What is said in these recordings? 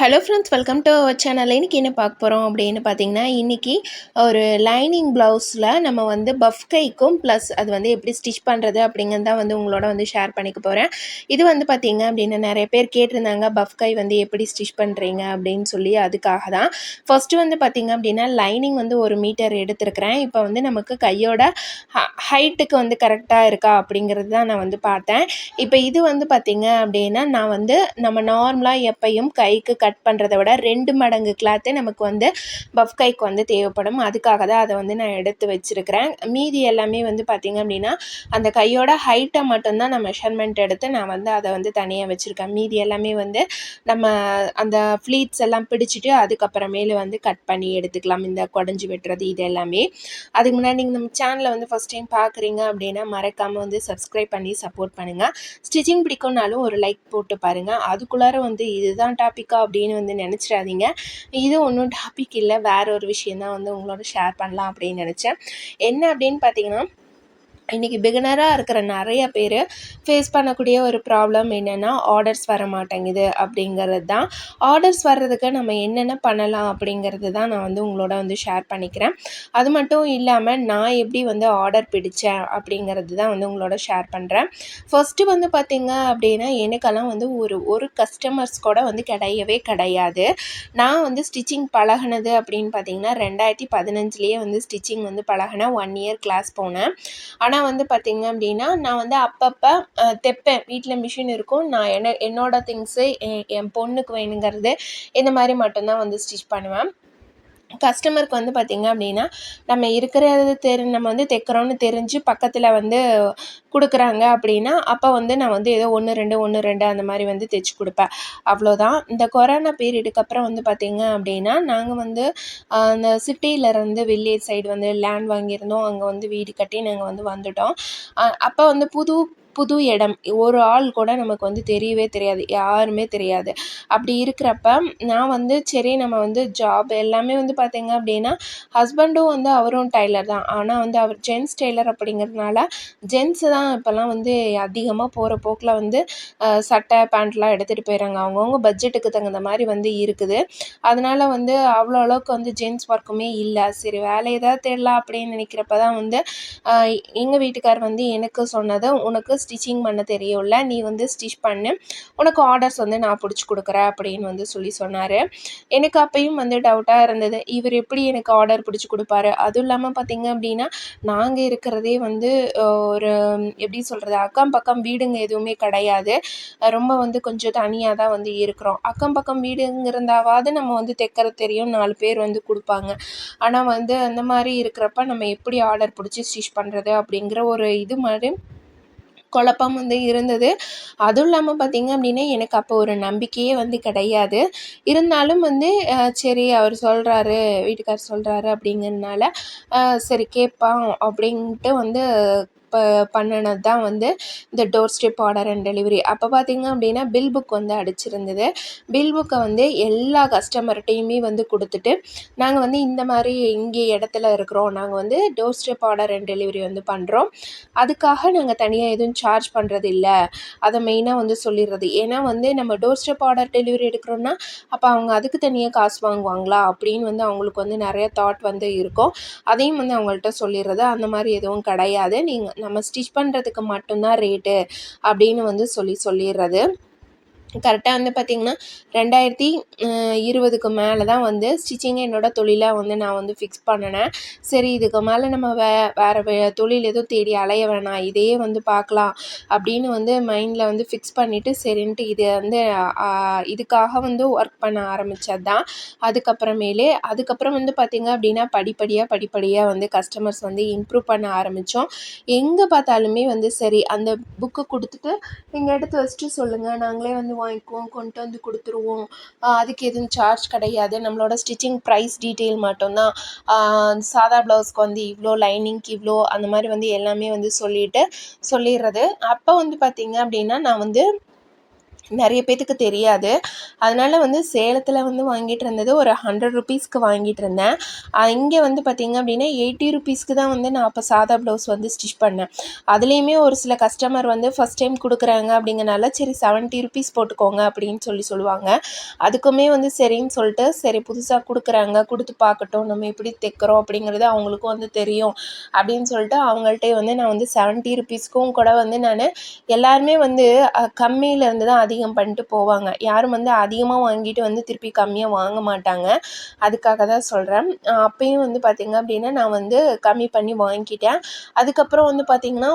Hello friends welcome to our channel இன்றைக்கி என்ன பார்க்க போகிறோம் அப்படின்னு பார்த்தீங்கன்னா இன்றைக்கி ஒரு லைனிங் ப்ளவுஸில் நம்ம வந்து பஃப் கைக்கும் ப்ளஸ் அது வந்து எப்படி ஸ்டிச் பண்ணுறது அப்படிங்கிறது தான் வந்து உங்களோட வந்து ஷேர் பண்ணிக்க போகிறேன் இது வந்து பார்த்திங்க அப்படின்னா நிறைய பேர் கேட்டிருந்தாங்க பஃப் கை வந்து எப்படி ஸ்டிச் பண்ணுறீங்க அப்படின்னு சொல்லி அதுக்காக தான். ஃபஸ்ட்டு வந்து பார்த்திங்க அப்படின்னா லைனிங் வந்து ஒரு மீட்டர் எடுத்திருக்கிறேன். இப்போ வந்து நமக்கு கையோட ஹைட்டுக்கு வந்து கரெக்டாக இருக்கா அப்படிங்கிறது தான் நான் வந்து பார்த்தேன். இப்போ இது வந்து பார்த்திங்க அப்படின்னா நான் வந்து நம்ம நார்மலாக எப்பையும் கைக்கு கட் பண்ணுறத விட ரெண்டு மடங்கு கிளாத்து நமக்கு வந்து பஃப் கைக்கு வந்து தேவைப்படும். அதுக்காக தான் அதை வந்து நான் எடுத்து வச்சுருக்கிறேன். மீதி எல்லாமே வந்து பார்த்திங்க அப்படின்னா அந்த கையோட ஹைட்டை மட்டும்தான் நான் மெஷர்மெண்ட் எடுத்து நான் வந்து அதை வந்து தனியாக வச்சுருக்கேன். மீதி எல்லாமே வந்து நம்ம அந்த ஃப்ளீட்ஸ் எல்லாம் பிடிச்சிட்டு அதுக்கப்புறமேலு வந்து கட் பண்ணி எடுத்துக்கலாம். இந்த குடஞ்சி வெட்டுறது இது எல்லாமே. அதுக்கு முன்னாடி நீங்கள் நம்ம சேனலை வந்து ஃபஸ்ட் டைம் பார்க்குறீங்க அப்படின்னா மறக்காமல் வந்து சப்ஸ்கிரைப் பண்ணி சப்போர்ட் பண்ணுங்கள் ஸ்டிச்சிங் பிடிக்கும்னாலும் ஒரு லைக் போட்டு பாருங்கள் அதுக்குள்ளார வந்து இதுதான் டாப்பிக்காக அப்படின்னு வந்து நினச்சிடாதீங்க. இது ஒன்றும் டாபிக் இல்லை. வேறு ஒரு விஷயந்தான் வந்து உங்களோட ஷேர் பண்ணலாம் அப்படின்னு நினச்சேன். என்ன அப்படின்னு பார்த்தீங்கன்னா இன்றைக்கி பிகினராக இருக்கிற நிறைய பேர் ஃபேஸ் பண்ணக்கூடிய ஒரு ப்ராப்ளம் என்னென்னா ஆர்டர்ஸ் வர மாட்டேங்குது அப்படிங்கிறது தான் ஆர்டர்ஸ் வர்றதுக்கு நம்ம என்னென்ன பண்ணலாம் அப்படிங்கிறது தான் நான் வந்து உங்களோட வந்து ஷேர் பண்ணிக்கிறேன். அது மட்டும் இல்லாமல் நான் எப்படி வந்து ஆர்டர் பிடித்தேன் அப்படிங்கிறது தான் வந்து உங்களோட ஷேர் பண்ணுறேன் ஃபஸ்ட்டு வந்து பார்த்திங்க அப்படின்னா எனக்கெல்லாம் வந்து ஒரு ஒரு கஸ்டமர்ஸ் கூட வந்து கிடையவே கிடையாது. நான் வந்து ஸ்டிச்சிங் பழகினது அப்படின்னு பார்த்தீங்கன்னா ரெண்டாயிரத்தி பதினஞ்சுலேயே வந்து ஸ்டிச்சிங் வந்து பழகினேன் ஒன் இயர் கிளாஸ் போனேன். ஆனால் நான் வந்து பார்த்திங்க அப்படின்னா நான் வந்து அப்பப்போ தைப்பேன். வீட்டில் மிஷின் இருக்கும். நான் என்ன என்னோடய திங்ஸு என் பொண்ணுக்கு வேணுங்கிறது இந்த மாதிரி மட்டும்தான் வந்து ஸ்டிச் பண்ணுவேன். கஸ்டமருக்கு வந்து பார்த்திங்க அப்படின்னா நம்ம இருக்கிறது தெரி நம்ம வந்து தைக்கிறோன்னு தெரிஞ்சு பக்கத்தில் வந்து கொடுக்குறாங்க அப்படின்னா அப்போ வந்து நான் வந்து ஏதோ ஒன்று ரெண்டு ஒன்று ரெண்டு அந்த மாதிரி வந்து தைச்சி கொடுப்பேன். அவ்வளோதான். இந்த கொரோனா பீரியடுக்கு அப்புறம் வந்து பார்த்திங்க அப்படின்னா நாங்கள் வந்து அந்த சிட்டியிலேருந்து வில்லேஜ் சைடு வந்து லேண்ட் வாங்கியிருந்தோம். அங்கே வந்து வீடு கட்டி நாங்கள் வந்து வந்துவிட்டோம் அப்போ வந்து புது புது இடம். ஒரு ஆள் கூட நமக்கு வந்து தெரியவே தெரியாது. யாருமே தெரியாது. அப்படி இருக்கிறப்ப நான் வந்து சரி நம்ம வந்து ஜாப் எல்லாமே வந்து பார்த்திங்க அப்படின்னா ஹஸ்பண்டும் வந்து அவரும் டைலர் தான். ஆனால் வந்து அவர் ஜென்ஸ் டெய்லர் அப்படிங்கிறதுனால ஜென்ஸு தான் இப்போல்லாம் வந்து அதிகமாக போகிற போக்கில் வந்து சட்டை பேண்ட்லாம் எடுத்துகிட்டு போயிடுறாங்க அவங்கவுங்க பட்ஜெட்டுக்கு தகுந்த மாதிரி வந்து இருக்குது. அதனால் வந்து அவ்வளோ அளவுக்கு வந்து ஜென்ஸ் ஒர்க்குமே இல்லை. சரி வேலை ஏதாவது தேடலாம் அப்படின்னு நினைக்கிறப்ப தான் வந்து எங்கள் வீட்டுக்கார் வந்து எனக்கு சொன்னது உனக்கு ஸ்டிச்சிங் பண்ண தெரியும்ல நீ வந்து ஸ்டிச் பண்ணு. உனக்கு ஆர்டர்ஸ் வந்து நான் பிடிச்சி கொடுக்குறேன் அப்படின்னு வந்து சொல்லி சொன்னார். எனக்கு அப்பையும் வந்து டவுட்டாக இருந்தது. இவர் எப்படி எனக்கு ஆர்டர் பிடிச்சி கொடுப்பாரு? அதுவும் இல்லாமல் பார்த்திங்க அப்படின்னா நாங்கள் இருக்கிறதே வந்து ஒரு எப்படி சொல்கிறது அக்கம் பக்கம் வீடுங்க எதுவுமே கிடையாது. ரொம்ப வந்து கொஞ்சம் தனியாக தான் வந்து இருக்கிறோம். அக்கம் பக்கம் வீடுங்க இருந்தாவது நம்ம வந்து தைக்கிற தெரியும். நாலு பேர் வந்து கொடுப்பாங்க. ஆனால் வந்து அந்த மாதிரி இருக்கிறப்ப நம்ம எப்படி ஆர்டர் பிடிச்சி ஸ்டிச் பண்ணுறது அப்படிங்கிற ஒரு இது மாதிரி குழப்பம் வந்து இருந்தது. அதுவும் இல்லாமல் பார்த்திங்க அப்படின்னா எனக்கு அப்போ ஒரு நம்பிக்கையே வந்து கிடையாது. இருந்தாலும் வந்து சரி அவர் சொல்கிறாரு வீட்டுக்கார் சொல்கிறாரு அப்படிங்கிறதுனால சரி கேட்பான் அப்படின்ட்டு வந்து இப்போ பண்ணினது தான் வந்து இந்த door step order and delivery. அப்போ பார்த்திங்க அப்படின்னா பில் புக் வந்து அடிச்சிருந்தது. பில் புக்கை வந்து எல்லா கஸ்டமர்கிட்டையுமே வந்து கொடுத்துட்டு நாங்கள் வந்து இந்த மாதிரி இங்கே இடத்துல இருக்கிறோம். நாங்கள் வந்து door step order and delivery வந்து பண்ணுறோம் அதுக்காக நாங்கள் தனியாக எதுவும் சார்ஜ் பண்ணுறது இல்லை அதை மெயினாக வந்து சொல்லிடுறது. ஏன்னா வந்து நம்ம டோர் ஸ்டெப் ஆர்டர் டெலிவரி எடுக்கிறோன்னா அப்போ அவங்க அதுக்கு தனியாக காசு வாங்குவாங்களா அப்படின்னு வந்து அவங்களுக்கு வந்து நிறைய தாட் வந்து இருக்கும். அதையும் வந்து அவங்கள்ட்ட சொல்லிடுறது. அந்த மாதிரி எதுவும் கிடையாது. நீங்கள் நம்ம ஸ்டிச் பண்ணுறதுக்கு மட்டும்தான் ரேட்டு அப்படின்னு வந்து சொல்லி சொல்லிடுறது. கரெக்டாக வந்து பார்த்திங்கன்னா ரெண்டாயிரத்தி இருபதுக்கு மேலே தான் வந்து ஸ்டிச்சிங்கை என்னோடய தொழிலாக வந்து நான் வந்து ஃபிக்ஸ் பண்ணினேன். சரி இதுக்கு மேலே நம்ம வே வேறு வே தொழில் எதுவும் தேடி அலைய வேணாம். இதையே வந்து பார்க்கலாம் அப்படின்னு வந்து மைண்டில் வந்து ஃபிக்ஸ் பண்ணிவிட்டு சரின்ட்டு இது வந்து இதுக்காக வந்து ஒர்க் பண்ண ஆரம்பித்தது தான். அதுக்கப்புறமேலே அதுக்கப்புறம் வந்து பார்த்திங்க அப்படின்னா படிப்படியாக படிப்படியாக வந்து கஸ்டமர்ஸ் வந்து இம்ப்ரூவ் பண்ண ஆரம்பித்தோம் எங்கே பார்த்தாலுமே வந்து சரி அந்த புக்கு கொடுத்துட்டு நீங்கள் எடுத்து வச்சுட்டு சொல்லுங்கள் நாங்களே வந்து வாங்கிக்குவோம் கொண்டு வந்து கொடுத்துருவோம். அதுக்கு எதுவும் சார்ஜ் கிடையாது. நம்மளோட ஸ்டிச்சிங் ப்ரைஸ் டீட்டெயில் மட்டும்தான். சாதா ப்ளவுஸ்க்கு வந்து இவ்வளோ லைனிங்க்கு இவ்வளோ அந்த மாதிரி வந்து எல்லாமே வந்து சொல்லிவிட்டு சொல்லிடுறது. அப்போ வந்து பார்த்திங்க அப்படின்னா நான் வந்து நிறைய பேத்துக்கு தெரியாது. அதனால் வந்து சேலத்தில் வந்து வாங்கிட்டு இருந்தது ஒரு ஹண்ட்ரட் ருபீஸ்க்கு வாங்கிட்டு இருந்தேன். இங்கே வந்து பார்த்திங்க அப்படின்னா எயிட்டி ருபீஸ்க்கு தான் வந்து நான் அப்போ சாதா ப்ளவுஸ் வந்து ஸ்டிச் பண்ணேன். அதுலேயுமே ஒரு சில கஸ்டமர் வந்து ஃபஸ்ட் டைம் கொடுக்குறாங்க அப்படிங்கனால சரி செவன்ட்டி ருபீஸ் போட்டுக்கோங்க அப்படின்னு சொல்லி சொல்லுவாங்க. அதுக்குமே வந்து சரின்னு சொல்லிட்டு சரி புதுசாக கொடுக்குறாங்க கொடுத்து பார்க்கட்டும் நம்ம எப்படி தைக்கிறோம் அப்படிங்கிறது அவங்களுக்கும் வந்து தெரியும் அப்படின்னு சொல்லிட்டு அவங்கள்ட்ட வந்து நான் வந்து செவன்ட்டி ருபீஸ்க்கும் கூட வந்து நான் எல்லாருமே வந்து கம்மியிலேருந்து தான் அதிகம் அதிகம் பண்ணிட்டு போவாங்க. யாரும் வந்து அதிகமாக வாங்கிட்டு வந்து திருப்பி கம்மியாக வாங்க மாட்டாங்க. அதுக்காக தான் சொல்கிறேன் அப்பயும் வந்து பார்த்திங்க அப்படின்னா நான் வந்து கம்மி பண்ணி வாங்கிக்கிட்டேன் அதுக்கப்புறம் வந்து பார்த்திங்கன்னா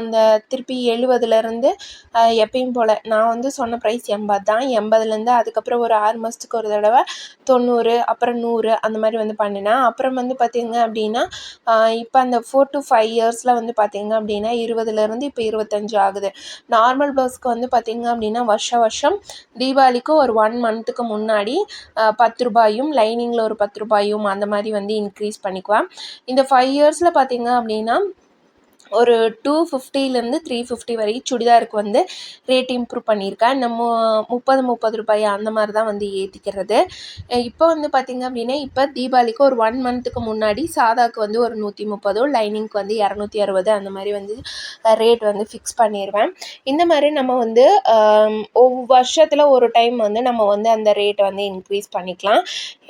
அந்த திருப்பி எழுபதுலேருந்து எப்பயும் போல் நான் வந்து சொன்ன ப்ரைஸ் எண்பது தான். எண்பதுலேருந்து அதுக்கப்புறம் ஒரு ஆறு மாதத்துக்கு ஒரு தடவை தொண்ணூறு அப்புறம் நூறு அந்த மாதிரி வந்து பண்ணினேன். அப்புறம் வந்து பார்த்திங்க அப்படின்னா இப்போ அந்த ஃபோர் டு ஃபைவ் இயர்ஸில் வந்து பார்த்திங்க அப்படின்னா இருபதுலேருந்து இப்போ இருபத்தஞ்சு ஆகுது. நார்மல் ப்ளவுஸ்க்கு வந்து பார்த்திங்க அப்படின்னா வருஷ வருஷம் தீபாவளிக்கு ஒரு ஒன் மந்த்துக்கு முன்னாடி பத்து ரூபாயும் லைனிங்கில் ஒரு பத்து ரூபாயும் அந்த மாதிரி வந்து இன்க்ரீஸ் பண்ணிக்குவேன். இந்த ஃபைவ் இயர்ஸில் பார்த்திங்க அப்படின்னா ஒரு டூ ஃபிஃப்டிலேருந்து த்ரீ ஃபிஃப்டி வரைக்கும் சுடிதாருக்கு வந்து ரேட் இம்ப்ரூவ் பண்ணியிருக்கேன். நம்ம முப்பது முப்பது ரூபாய் அந்த மாதிரி தான் வந்து ஏற்றிக்கிறது இப்போ வந்து பார்த்திங்க அப்படின்னா இப்போ தீபாவளிக்கு ஒரு ஒன் மந்த்துக்கு முன்னாடி சாதாவுக்கு வந்து ஒரு நூற்றி முப்பதோ லைனிங்க்கு வந்து இரநூத்தி அறுபது அந்த மாதிரி வந்து ரேட் வந்து ஃபிக்ஸ் பண்ணிடுவேன் இந்த மாதிரி நம்ம வந்து ஒவ்வொரு வருஷத்தில் ஒரு டைம் வந்து நம்ம வந்து அந்த ரேட்டை வந்து இன்க்ரீஸ் பண்ணிக்கலாம்.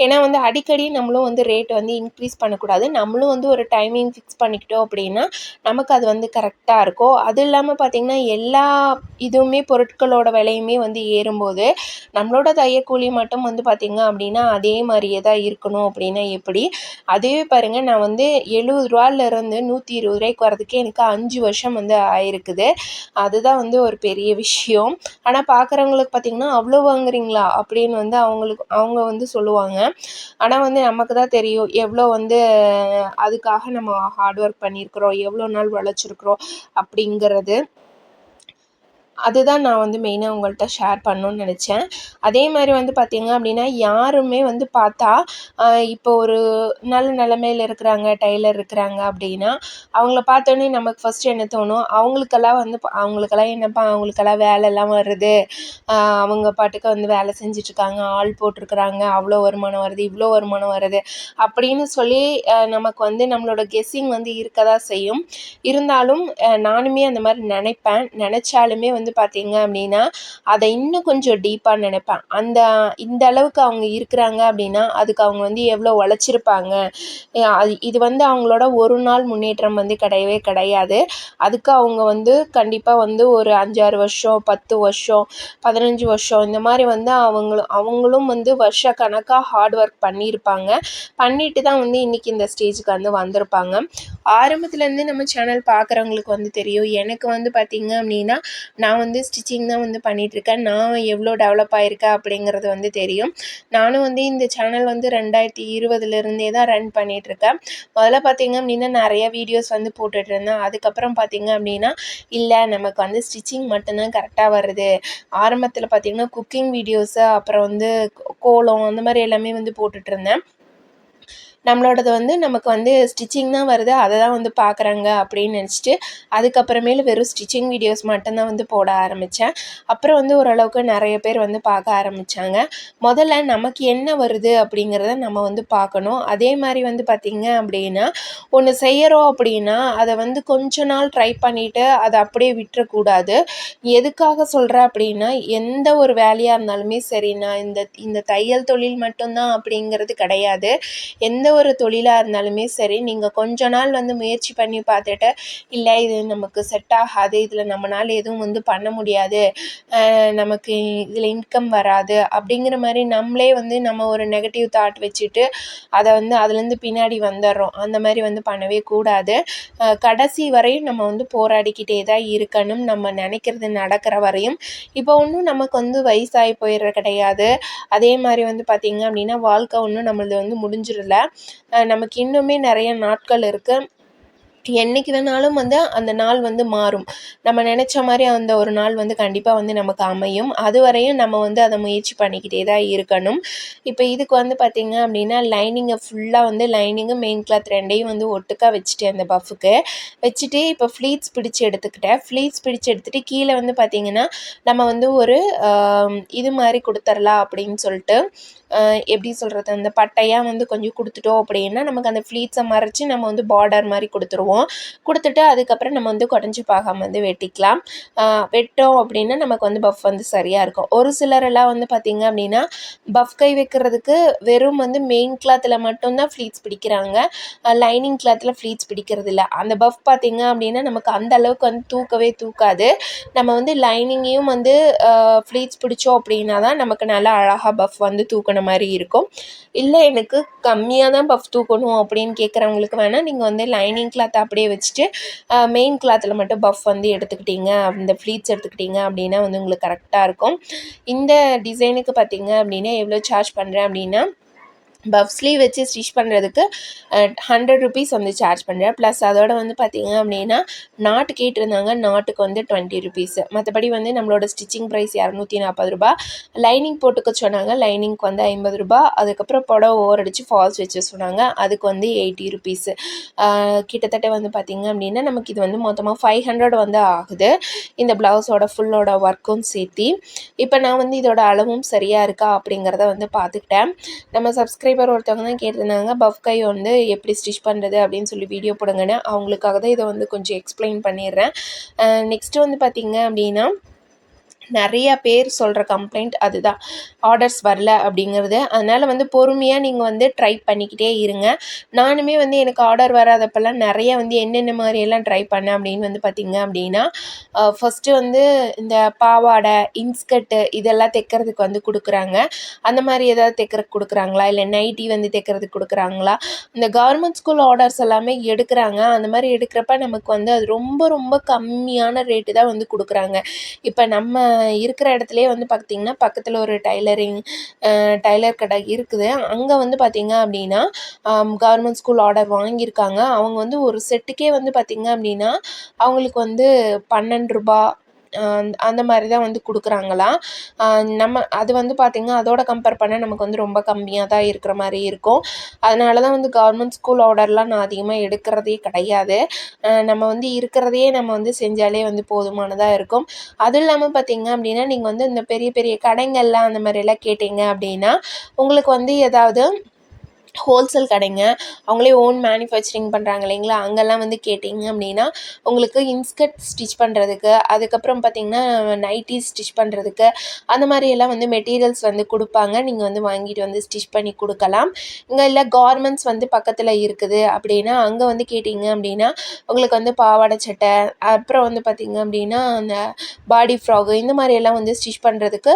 ஏன்னா வந்து அடிக்கடி நம்மளும் வந்து ரேட் வந்து இன்க்ரீஸ் பண்ணக்கூடாது. நம்மளும் வந்து ஒரு டைமிங் ஃபிக்ஸ் பண்ணிக்கிட்டோம் அப்படின்னா நமக்கு அளவுக்கு அது வந்து கரெக்டாக இருக்கும் அது இல்லாமல் பார்த்திங்கன்னா எல்லா இதுவுமே பொருட்களோட விலையுமே வந்து ஏறும்போது நம்மளோட தையக்கூலி மட்டும் வந்து பார்த்திங்க அப்படின்னா அதே மாதிரியே தான் இருக்கணும் அப்படின்னா எப்படி? அதுவே பாருங்கள் நான் வந்து எழுபது ரூபாலேருந்து நூற்றி இருபது ரூபாய்க்கு வரதுக்கே எனக்கு அஞ்சு வருஷம் வந்து ஆயிருக்குது. அதுதான் வந்து ஒரு பெரிய விஷயம். ஆனால் பார்க்குறவங்களுக்கு பார்த்திங்கன்னா அவ்வளோ வாங்குறீங்களா? அப்படின்னு வந்து அவங்களுக்கு அவங்க வந்து சொல்லுவாங்க. ஆனால் வந்து நமக்கு தான் தெரியும் எவ்வளோ வந்து அதுக்காக நம்ம ஹார்ட் ஒர்க் பண்ணியிருக்கிறோம் எவ்வளோ நாள் உழைச்சிருக்குறோம் அப்படிங்கிறது அதுதான் நான் வந்து மெயினாக உங்கள்கிட்ட ஷேர் பண்ணணுன்னு நினச்சேன். அதே மாதிரி வந்து பார்த்திங்க அப்படின்னா யாருமே வந்து பார்த்தா இப்போ ஒரு நல்ல நிலமையில இருக்கிறாங்க டெய்லர் இருக்கிறாங்க அப்படின்னா அவங்கள பார்த்தோன்னே நமக்கு ஃபஸ்ட்டு என்ன தோணும்? அவங்களுக்கெல்லாம் வந்து அவங்களுக்கெல்லாம் என்னப்பா அவங்களுக்கெல்லாம் வேலைலாம் வருது. அவங்க பாட்டுக்கு வந்து வேலை செஞ்சிட்ருக்காங்க ஆள் போட்டிருக்குறாங்க அவ்வளோ வருமானம் வருது இவ்வளோ வருமானம் வருது அப்படின்னு சொல்லி நமக்கு வந்து நம்மளோட கெஸ்ஸிங் வந்து இருக்க தான் செய்யும். இருந்தாலும் நானுமே அந்த மாதிரி நினைப்பேன். நினச்சாலுமே வந்து வந்து பார்த்திங்க அப்படின்னா அதை இன்னும் கொஞ்சம் டீப்பாக நினைப்பேன். அந்த இந்த அளவுக்கு அவங்க இருக்கிறாங்க அப்படின்னா அதுக்கு அவங்க வந்து எவ்வளோ உழைச்சிருப்பாங்க? அது இது வந்து அவங்களோட ஒரு நாள் முன்னேற்றம் வந்து கிடையவே கிடையாது. அதுக்கு அவங்க வந்து கண்டிப்பாக வந்து ஒரு அஞ்சாறு வருஷம் பத்து வருஷம் பதினஞ்சு வருஷம் இந்த மாதிரி வந்து அவங்களும் அவங்களும் வந்து வருஷ கணக்காக ஹார்ட் ஒர்க் பண்ணியிருப்பாங்க. பண்ணிட்டு தான் வந்து இன்றைக்கி இந்த ஸ்டேஜுக்கு வந்து வந்திருப்பாங்க. ஆரம்பத்துலேருந்து நம்ம சேனல் பார்க்குறவங்களுக்கு வந்து தெரியும். எனக்கு வந்து பார்த்திங்க அப்படின்னா நான் வந்து ஸ்டிச்சிங் தான் வந்து பண்ணிகிட்ருக்கேன் நான் எவ்வளோ டெவலப் ஆகிருக்கேன் அப்படிங்கிறது வந்து தெரியும். நானும் வந்து இந்த சேனல் வந்து ரெண்டாயிரத்தி இருபதுலேருந்தே தான் ரன் பண்ணிகிட்ருக்கேன் முதல்ல பார்த்திங்க அப்படின்னா நிறைய வீடியோஸ் வந்து போட்டுட்ருந்தேன் அதுக்கப்புறம் பார்த்திங்க அப்படின்னா இல்லை நமக்கு வந்து ஸ்டிச்சிங் மட்டும்தான் கரெக்டாக வருது. ஆரம்பத்தில் பார்த்திங்கன்னா குக்கிங் வீடியோஸு அப்புறம் வந்து கோலம் அந்த மாதிரி எல்லாமே வந்து போட்டுட்ருந்தேன் நம்மளோடது வந்து நமக்கு வந்து ஸ்டிச்சிங் தான் வருது. அதை தான் வந்து பார்க்குறாங்க அப்படின்னு நினச்சிட்டு அதுக்கப்புறமேலு வெறும் ஸ்டிச்சிங் வீடியோஸ் மட்டும்தான் வந்து போட ஆரம்பித்தேன் அப்புறம் வந்து ஓரளவுக்கு நிறைய பேர் வந்து பார்க்க ஆரம்பித்தாங்க முதல்ல நமக்கு என்ன வருது அப்படிங்கிறத நம்ம வந்து பார்க்கணும். அதே மாதிரி வந்து பார்த்திங்க அப்படின்னா ஒன்று செய்கிறோம் அப்படின்னா அதை வந்து கொஞ்ச நாள் ட்ரை பண்ணிவிட்டு அதை அப்படியே விட்டுறக்கூடாது. எதுக்காக சொல்கிறேன் அப்படின்னா எந்த ஒரு வேலையாக இருந்தாலுமே சரி நான் இந்த இந்த தையல் தொழில் மட்டும்தான் அப்படிங்கிறது கிடையாது. எந்த எந்த ஒரு தொழிலாக இருந்தாலுமே சரி நீங்கள் கொஞ்ச நாள் வந்து முயற்சி பண்ணி பார்த்துட்டு இல்லை இது நமக்கு செட் ஆகாது இதில் நம்மளால் எதுவும் வந்து பண்ண முடியாது நமக்கு இதில் இன்கம் வராது அப்படிங்கிற மாதிரி நம்மளே வந்து நம்ம ஒரு நெகட்டிவ் தாட் வச்சுட்டு அதை வந்து அதுலேருந்து பின்னாடி வந்துடுறோம். அந்த மாதிரி வந்து பண்ணவே கூடாது. கடைசி வரையும் நம்ம வந்து போராடிக்கிட்டே தான் இருக்கணும். நம்ம நினைக்கிறது நடக்கிற வரையும். இப்போ ஒன்றும் நமக்கு வந்து வயசாகி போயிடுற கிடையாது. அதே மாதிரி வந்து பார்த்திங்க அப்படின்னா வாழ்க்கை ஒன்றும் நம்மளது வந்து முடிஞ்சிடல. நமக்கு இன்னுமே நிறைய நாட்கள் இருக்குது என்னைக்கு வேணாலும் வந்து அந்த நாள் வந்து மாறும். நம்ம நினச்ச மாதிரி அந்த ஒரு நாள் வந்து கண்டிப்பாக வந்து நமக்கு அமையும். அதுவரையும் நம்ம வந்து அதை முயற்சி பண்ணிக்கிட்டே தான் இருக்கணும். இப்போ இதுக்கு வந்து பார்த்திங்க அப்படின்னா லைனிங்கை ஃபுல்லாக வந்து லைனிங்கு மெயின் கிளாத் ரெண்டையும் வந்து ஒட்டுக்கா வச்சுட்டேன் அந்த பஃபுக்கு வச்சுட்டு இப்போ ஃப்ளீட்ஸ் பிடிச்சி எடுத்துக்கிட்டேன். ஃப்ளீட்ஸ் பிடிச்சி எடுத்துகிட்டு கீழே வந்து பார்த்திங்கன்னா நம்ம வந்து ஒரு இது மாதிரி கொடுத்துர்லாம் அப்படின்னு சொல்லிட்டு எப்படி சொல்கிறது அந்த பட்டையாக வந்து கொஞ்சம் கொடுத்துட்டோம் அப்படின்னா நமக்கு அந்த ஃப்ளீட்ஸை மறைச்சி நம்ம வந்து பார்டர் மாதிரி கொடுத்துருவோம். கொடுத்துட்டு அதுக்கப்புறம் நம்ம வந்து குடஞ்சி பாகம் வந்து வெட்டிக்கலாம். வெட்டோம் அப்படின்னா நமக்கு வந்து பஃப் வந்து சரியாக இருக்கும். ஒரு சிலரெல்லாம் வந்து பார்த்திங்க அப்படின்னா பஃப் கை வைக்கிறதுக்கு வெறும் வந்து மெயின் கிளாத்தில் மட்டும்தான் ஃப்ளீட்ஸ் பிடிக்கிறாங்க. லைனிங் கிளாத்தில் ஃப்ளீட்ஸ் பிடிக்கிறது இல்லை. அந்த பஃப் பார்த்திங்க அப்படின்னா நமக்கு அந்த அளவுக்கு வந்து தூக்கவே தூக்காது. நம்ம வந்து லைனிங்கையும் வந்து ஃப்ளீட்ஸ் பிடிச்சோம் அப்படின்னா தான் நமக்கு நல்லா அழகாக பஃப் வந்து தூக்கணும். தூக்கின மாதிரி இருக்கும். இல்லை எனக்கு கம்மியாக தான் பஃப் தூக்கணும் அப்படின்னு கேட்குறவங்களுக்கு வேணால் நீங்கள் வந்து லைனிங் கிளாத் அப்படியே வச்சுட்டு மெயின் கிளாத்தில் மட்டும் பஃப் வந்து எடுத்துக்கிட்டீங்க. அந்த ஃப்ளீட்ஸ் எடுத்துக்கிட்டீங்க அப்படின்னா வந்து உங்களுக்கு கரெக்டாக இருக்கும். இந்த டிசைனுக்கு பார்த்தீங்க அப்படின்னா எவ்வளோ சார்ஜ் பண்ணுறேன் அப்படின்னா பஃப் ஸ்லீவ் வச்சு ஸ்டிச் பண்ணுறதுக்கு ஹண்ட்ரட் ருபீஸ் வந்து சார்ஜ் பண்ணுறேன் ப்ளஸ் அதோட வந்து பார்த்தீங்க அப்படின்னா நாட்டு கேட்டிருந்தாங்க நாட்டுக்கு வந்து டுவெண்ட்டி ருபீஸு மற்றபடி வந்து நம்மளோட ஸ்டிச்சிங் ப்ரைஸ் இரநூத்தி நாற்பது ரூபா லைனிங் போட்டுக்க சொன்னாங்க. லைனிங்க்கு வந்து ஐம்பது ரூபா அதுக்கப்புறம் புடவை ஓவர் அடித்து ஃபால்ஸ் வச்சு சொன்னாங்க. அதுக்கு வந்து எயிட்டி ருபீஸு கிட்டத்தட்ட வந்து பார்த்திங்க அப்படின்னா நமக்கு இது வந்து மொத்தமாக ஃபைவ் ஹண்ட்ரட் வந்து ஆகுது. இந்த ப்ளவுஸோட ஃபுல்லோட ஒர்க்கும் சேர்த்தி. இப்போ நான் வந்து இதோட அளவும் சரியாக இருக்கா அப்படிங்கிறத வந்து பார்த்துக்கிட்டேன் நம்ம சப்ஸ்கிரைபர் ஒருத்தவங்க தான் கேட்டிருந்தாங்க பஃப் கை வந்து எப்படி ஸ்டிச் பண்ணுறது அப்படின்னு சொல்லி வீடியோ போடுங்கன்னு. அவங்களுக்காக தான் இதை வந்து கொஞ்சம் எக்ஸ்பிளைன் பண்ணிடுறேன். நெக்ஸ்ட்டு வந்து பார்த்திங்க அப்படின்னா நிறைய பேர் சொல்கிற கம்ப்ளைண்ட் அதுதான். ஆர்டர்ஸ் வரல அப்படிங்கிறது. அதனால் வந்து பொறுமையாக நீங்கள் வந்து ட்ரை பண்ணிக்கிட்டே இருங்க. நானுமே வந்து எனக்கு ஆர்டர் வராதப்பெல்லாம் நிறைய வந்து என்னென்ன மாதிரியெல்லாம் ட்ரை பண்ணேன் அப்படின்னு வந்து பார்த்திங்க அப்படின்னா ஃபஸ்ட்டு வந்து இந்த பாவாடை இன்ஸ்கர்ட்டு இதெல்லாம் தைக்கிறதுக்கு வந்து கொடுக்குறாங்க. அந்த மாதிரி ஏதாவது தைக்கிறதுக்கு கொடுக்குறாங்களா? இல்லை நைட்டி வந்து தைக்கிறதுக்கு கொடுக்குறாங்களா? இந்த கவர்மெண்ட் ஸ்கூல் ஆர்டர்ஸ் எல்லாமே எடுக்கிறாங்க. அந்த மாதிரி எடுக்கிறப்ப நமக்கு வந்து அது ரொம்ப ரொம்ப கம்மியான ரேட்டு தான் வந்து கொடுக்குறாங்க. இப்போ நம்ம இருக்கிற இடத்துலையே வந்து பார்த்திங்கன்னா பக்கத்தில் ஒரு டைலரிங் டைலர் கடை இருக்குது. அங்கே வந்து பார்த்திங்க அப்படின்னா கவர்மெண்ட் ஸ்கூல் ஆர்டர் வாங்கியிருக்காங்க. அவங்க வந்து ஒரு செட்டுக்கே வந்து பார்த்திங்க அப்படின்னா அவங்களுக்கு வந்து பன்னெண்டு ரூபா அந்த அந்த மாதிரி தான் வந்து கொடுக்குறாங்களாம் நம்ம அது வந்து பார்த்திங்கன்னா அதோட கம்பேர் பண்ண நமக்கு வந்து ரொம்ப கம்மியாக தான் இருக்கிற மாதிரி இருக்கும். அதனால தான் வந்து கவர்மெண்ட் ஸ்கூல் ஆர்டர்லாம் நான் அதிகமாக எடுக்கிறதே கிடையாது. நம்ம வந்து இருக்கிறதையே நம்ம வந்து செஞ்சாலே வந்து போதுமானதாக இருக்கும். அதுவும் இல்லாமல் பார்த்தீங்க அப்படின்னா நீங்கள் வந்து இந்த பெரிய பெரிய கடைங்கள்லாம் அந்த மாதிரிலாம் கேட்டிங்க அப்படின்னா உங்களுக்கு வந்து ஏதாவது ஹோல்சேல் கடைங்க. அவங்களே ஓன் மேனுஃபேக்சரிங் பண்ணுறாங்க இல்லைங்களா? அங்கெல்லாம் வந்து கேட்டிங்க அப்படின்னா உங்களுக்கு இன்ஸ்கர்ட் ஸ்டிச் பண்ணுறதுக்கு அதுக்கப்புறம் பார்த்திங்கன்னா நைட்டி ஸ்டிச் பண்ணுறதுக்கு அந்த மாதிரியெல்லாம் வந்து மெட்டீரியல்ஸ் வந்து கொடுப்பாங்க. நீங்கள் வந்து வாங்கிட்டு வந்து ஸ்டிச் பண்ணி கொடுக்கலாம். இங்கே இல்லை கார்மெண்ட்ஸ் வந்து பக்கத்தில் இருக்குது அப்படின்னா அங்கே வந்து கேட்டிங்க அப்படின்னா உங்களுக்கு வந்து பாவாடை சட்டை அப்புறம் வந்து பார்த்திங்க அப்படின்னா அந்த பாடி ஃப்ராகு இந்த மாதிரியெல்லாம் வந்து ஸ்டிச் பண்ணுறதுக்கு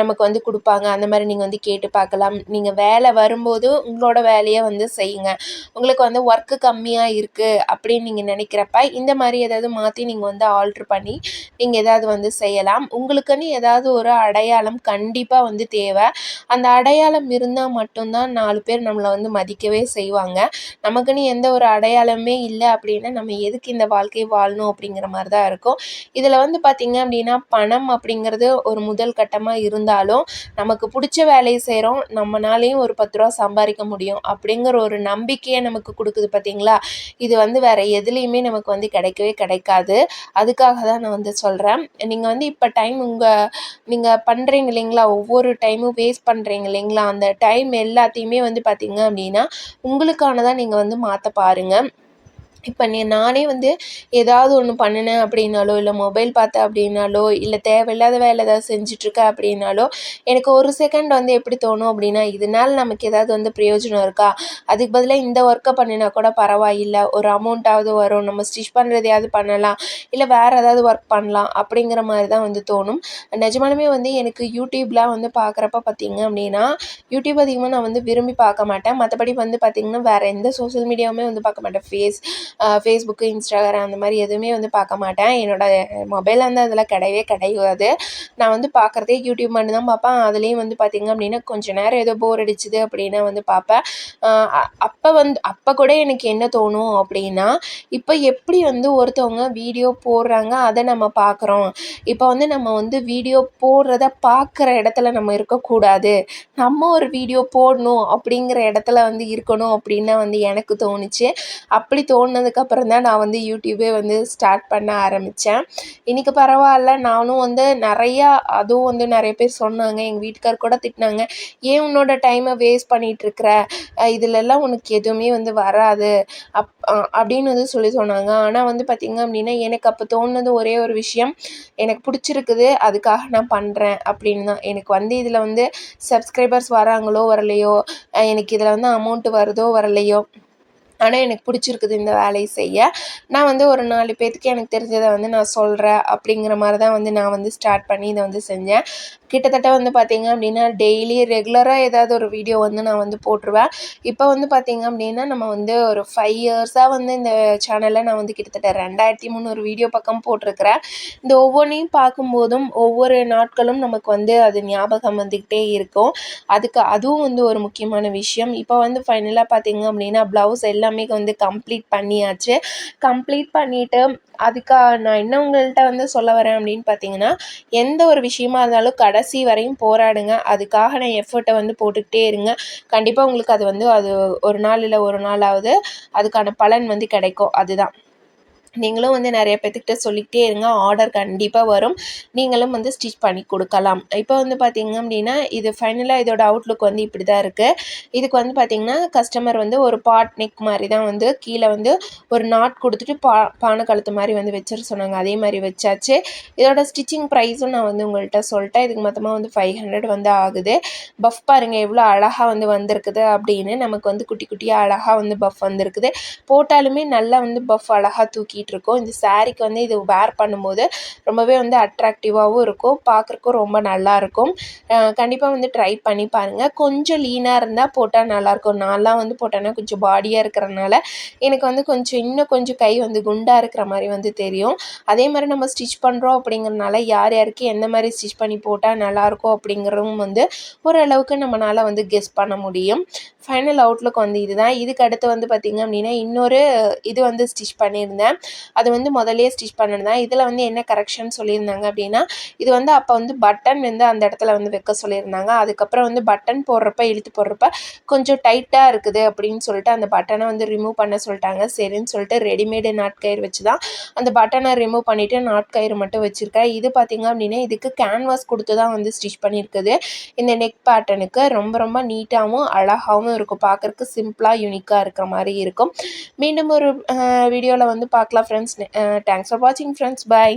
நமக்கு வந்து கொடுப்பாங்க. அந்த மாதிரி நீங்கள் வந்து கேட்டு பார்க்கலாம். நீங்கள் வேலை வரும்போது உங்களோட வேலையை வந்து செய்யுங்க. உங்களுக்கு வந்து ஒர்க்கு கம்மியாக இருக்குது அப்படின்னு நீங்கள் நினைக்கிறப்ப இந்த மாதிரி ஏதாவது மாற்றி நீங்கள் வந்து ஆல்ட்ரு பண்ணி நீங்கள் ஏதாவது வந்து செய்யலாம். உங்களுக்குன்னு ஏதாவது ஒரு அடையாளம் கண்டிப்பாக வந்து தேவை. அந்த அடையாளம் இருந்தால் மட்டும்தான் நாலு பேர் நம்மளை வந்து மதிக்கவே செய்வாங்க. நமக்குன்னு எந்த ஒரு அடையாளமே இல்லை அப்படின்னா நம்ம எதுக்கு இந்த வாழ்க்கையை வாழணும் அப்படிங்கிற மாதிரி தான் இருக்கும். இதில் வந்து பார்த்திங்க அப்படின்னா பணம் அப்படிங்கிறது ஒரு முதல் கட்டமாக இருந்தாலும் நமக்கு பிடிச்ச வேலையை செய்கிறோம் நம்மனாலேயும் ஒரு பத்து ரூபா சம்பாதிக்க முடியும் அப்படிங்கிற ஒரு நம்பிக்கையை நமக்கு கொடுக்குது பார்த்தீங்களா? இது வந்து வேறு எதுலேயுமே நமக்கு வந்து கிடைக்கவே கிடைக்காது. அதுக்காக தான் நான் வந்து சொல்கிறேன் நீங்கள் வந்து இப்போ டைம் உங்கள் நீங்கள் பண்ணுறீங்க இல்லைங்களா? ஒவ்வொரு டைமும் வேஸ்ட் பண்ணுறீங்க இல்லைங்களா? அந்த டைம் எல்லாத்தையுமே வந்து பார்த்திங்க அப்படின்னா உங்களுக்கானதாக நீங்கள் வந்து மாற்ற பாருங்கள் இப்போ நீ நானே வந்து ஏதாவது ஒன்று பண்ணினேன் அப்படின்னாலோ இல்லை மொபைல் பார்த்தேன் அப்படின்னாலோ இல்லை தேவையில்லாத வேலை ஏதாவது செஞ்சிட்ருக்கேன் அப்படின்னாலோ எனக்கு ஒரு செகண்ட் வந்து எப்படி தோணும் அப்படின்னா இதனால் நமக்கு ஏதாவது வந்து பிரயோஜனம் இருக்கா? அதுக்கு பதிலாக இந்த ஒர்க்கை பண்ணினா கூட பரவாயில்லை. ஒரு அமௌண்ட்டாவது வரும். நம்ம ஸ்டிச் பண்ணுறதையாவது பண்ணலாம். இல்லை வேறு ஏதாவது ஒர்க் பண்ணலாம் அப்படிங்கிற மாதிரி தான் வந்து தோணும். நிஜமாலுமே வந்து எனக்கு யூடியூப்லாம் வந்து பார்க்குறப்ப பார்த்தீங்க அப்படின்னா யூடியூப் அதிகமாக நான் வந்து விரும்பி பார்க்க மாட்டேன். மற்றபடி வந்து பார்த்திங்கன்னா வேறு எந்த சோஷியல் மீடியாவுமே வந்து பார்க்க மாட்டேன். ஃபேஸ் ஃபேஸ்புக்கு இன்ஸ்டாகிராம் அந்த மாதிரி எதுவுமே வந்து பார்க்க மாட்டேன். என்னோடய மொபைல் வந்து அதில் கிடையவே கிடையாது. நான் வந்து பார்க்குறதே யூடியூப் மட்டும் தான் பார்ப்பேன். அதுலேயும் வந்து பார்த்திங்க அப்படின்னா கொஞ்சம் நேரம் ஏதோ போர் அடிச்சுது அப்படின்னா வந்து பார்ப்பேன். அப்போ வந்து அப்போ கூட எனக்கு என்ன தோணும் அப்படின்னா இப்போ எப்படி வந்து ஒருத்தவங்க வீடியோ போடுறாங்க அதை நம்ம பார்க்குறோம். இப்போ வந்து நம்ம வந்து வீடியோ போடுறத பார்க்குற இடத்துல நம்ம இருக்கக்கூடாது. நம்ம ஒரு வீடியோ போடணும் அப்படிங்கிற இடத்துல வந்து இருக்கணும் அப்படின்னு வந்து எனக்கு தோணுச்சு. அப்படி தோணுது தோணுனதுக்கப்புறம் தான் நான் வந்து யூடியூபே வந்து ஸ்டார்ட் பண்ண ஆரம்பித்தேன் இன்றைக்கி பரவாயில்ல. நானும் வந்து நிறையா அதுவும் வந்து நிறைய பேர் சொன்னாங்க. எங்கள் வீட்டுக்கார் கூட திட்டினாங்க. ஏன் உன்னோட டைமை வேஸ்ட் பண்ணிகிட்ருக்குற இதுலெல்லாம் உனக்கு எதுவுமே வந்து வராது. அப் அப்படின்னு வந்து சொல்லி சொன்னாங்க. ஆனால் வந்து பார்த்திங்க அப்படின்னா எனக்கு அப்போ தோணுனது ஒரே ஒரு விஷயம். எனக்கு பிடிச்சிருக்குது. அதுக்காக நான் பண்ணுறேன் அப்படின்னு தான். எனக்கு வந்து இதில் வந்து சப்ஸ்கிரைபர்ஸ் வராங்களோ வரலையோ எனக்கு இதில் வந்து அமௌண்ட்டு வருதோ வரலையோ ஆனால் எனக்கு பிடிச்சிருக்குது இந்த வேலையை செய்ய. நான் வந்து ஒரு நாலு பேர்த்துக்கு எனக்கு தெரிஞ்சதை வந்து நான் சொல்கிறேன் அப்படிங்கிற மாதிரி தான் வந்து நான் வந்து ஸ்டார்ட் பண்ணி இதை வந்து செஞ்சேன். கிட்டத்தட்ட வந்து பார்த்திங்க அப்படின்னா டெய்லி ரெகுலராக ஏதாவது ஒரு வீடியோ வந்து நான் வந்து போட்டுருவேன். இப்போ வந்து பார்த்திங்க அப்படின்னா நம்ம வந்து ஒரு ஃபைவ் இயர்ஸாக வந்து இந்த சேனலில் நான் வந்து கிட்டத்தட்ட ரெண்டாயிரத்தி முந்நூறு வீடியோ பக்கம் போட்டிருக்கிறேன். இந்த ஒவ்வொன்றையும் பார்க்கும்போதும் ஒவ்வொரு நாட்களும் நமக்கு வந்து அது ஞாபகம் வந்துக்கிட்டே இருக்கும். அதுக்கு அதுவும் வந்து ஒரு முக்கியமான விஷயம். இப்போ வந்து ஃபைனலாக பார்த்திங்க அப்படின்னா ப்ளவுஸ் எல்லாமே வந்து கம்ப்ளீட் பண்ணியாச்சு. கம்ப்ளீட் பண்ணிவிட்டு அதுக்காக நான் என்ன உங்கள்கிட்ட வந்து சொல்ல வரேன் அப்படின்னு பார்த்தீங்கன்னா எந்த ஒரு விஷயமா இருந்தாலும் கடை கடைசி வரையும் போராடுங்க. அதுக்காக நான் எஃபர்ட்டை வந்து போட்டுக்கிட்டே இருங்க. கண்டிப்பாக உங்களுக்கு அது வந்து அது ஒரு நாள் இல்லை ஒரு நாளாவது அதுக்கான பலன் வந்து கிடைக்கும். அதுதான். நீங்களும் வந்து நிறைய பேர்த்துக்கிட்ட சொல்லிக்கிட்டே இருங்க. ஆர்டர் கண்டிப்பாக வரும். நீங்களும் வந்து ஸ்டிச் பண்ணி கொடுக்கலாம். இப்போ வந்து பார்த்திங்க அப்படின்னா இது ஃபைனலாக இதோட அவுட்லுக் வந்து இப்படி தான் இருக்குது இதுக்கு வந்து பார்த்திங்கன்னா கஸ்டமர் வந்து ஒரு பாட் நெக் மாதிரி தான் வந்து கீழே வந்து ஒரு நாட் கொடுத்துட்டு பா பானை கழுத்து மாதிரி வந்து வச்சிட சொன்னாங்க. அதே மாதிரி வச்சாச்சு. இதோட ஸ்டிச்சிங் ப்ரைஸும் நான் வந்து உங்கள்கிட்ட சொல்லிட்டேன். இதுக்கு மொத்தமாக வந்து ஃபைவ் ஹண்ட்ரட் வந்து ஆகுது. பஃப் பாருங்கள் எவ்வளோ அழகாக வந்து வந்திருக்குது அப்படின்னு நமக்கு வந்து குட்டி குட்டியாக அழகாக வந்து பஃப் வந்திருக்குது. போட்டாலுமே நல்லா வந்து பஃப் அழகாக தூக்கி இருக்கும் இந்த சாரீக்கு வந்து இது வேர் பண்ணும்போது ரொம்பவே வந்து அட்ராக்டிவாகவும் இருக்கும். பார்க்குறக்கும் ரொம்ப நல்லாயிருக்கும் கண்டிப்பாக வந்து ட்ரை பண்ணி பாருங்கள் கொஞ்சம் லீனாக இருந்தால் போட்டால் நல்லாயிருக்கும் நான்லாம் வந்து போட்டேன்னா கொஞ்சம் பாடியாக இருக்கிறனால எனக்கு வந்து கொஞ்சம் இன்னும் கொஞ்சம் கை வந்து குண்டாக இருக்கிற மாதிரி வந்து தெரியும். அதே மாதிரி நம்ம ஸ்டிச் பண்ணுறோம் அப்படிங்கிறனால யார் யாருக்கு எந்த மாதிரி ஸ்டிச் பண்ணி போட்டால் நல்லாயிருக்கும் அப்படிங்கிறதும் வந்து ஓரளவுக்கு நம்மளால் வந்து கெஸ் பண்ண முடியும். ஃபைனல் அவுட்லுக் வந்து இதுதான். இதுக்கு அடுத்து வந்து பார்த்திங்க அப்படின்னா இன்னொரு இது வந்து ஸ்டிச் பண்ணியிருந்தேன். அது வந்து முதல்லையே ஸ்டிச் பண்ணியிருந்தேன் இதில் வந்து என்ன கரெக்ஷன் சொல்லியிருந்தாங்க அப்படின்னா இது வந்து அப்போ வந்து பட்டன் வந்து அந்த இடத்துல வந்து வைக்க சொல்லியிருந்தாங்க. அதுக்கப்புறம் வந்து பட்டன் போடுறப்ப இழுத்து போடுறப்ப கொஞ்சம் டைட்டாக இருக்குது அப்படின்னு சொல்லிட்டு அந்த பட்டனை வந்து ரிமூவ் பண்ண சொல்லிட்டாங்க. சரின்னு சொல்லிட்டு ரெடிமேடு நாட்கயிறு வச்சு தான் அந்த பட்டனை ரிமூவ் பண்ணிவிட்டு நாட்கயிறு மட்டும் வச்சுருக்கேன். இது பார்த்திங்க அப்படின்னா இதுக்கு கேன்வாஸ் கொடுத்து தான் வந்து ஸ்டிச் பண்ணியிருக்குது. இந்த நெக் பேட்டனுக்கு ரொம்ப ரொம்ப நீட்டாகவும் அழகாகவும் இருக்கும். பார்க்குறக்கு சிம்பிளாக யூனிக்காக இருக்கிற மாதிரி இருக்கும். மீண்டும் ஒரு வீடியோவில் வந்து பார்க்கலாம் ஃப்ரெண்ட்ஸ் தேங்க்ஸ் ஃபார் வாட்சிங் ஃப்ரெண்ட்ஸ் பாய்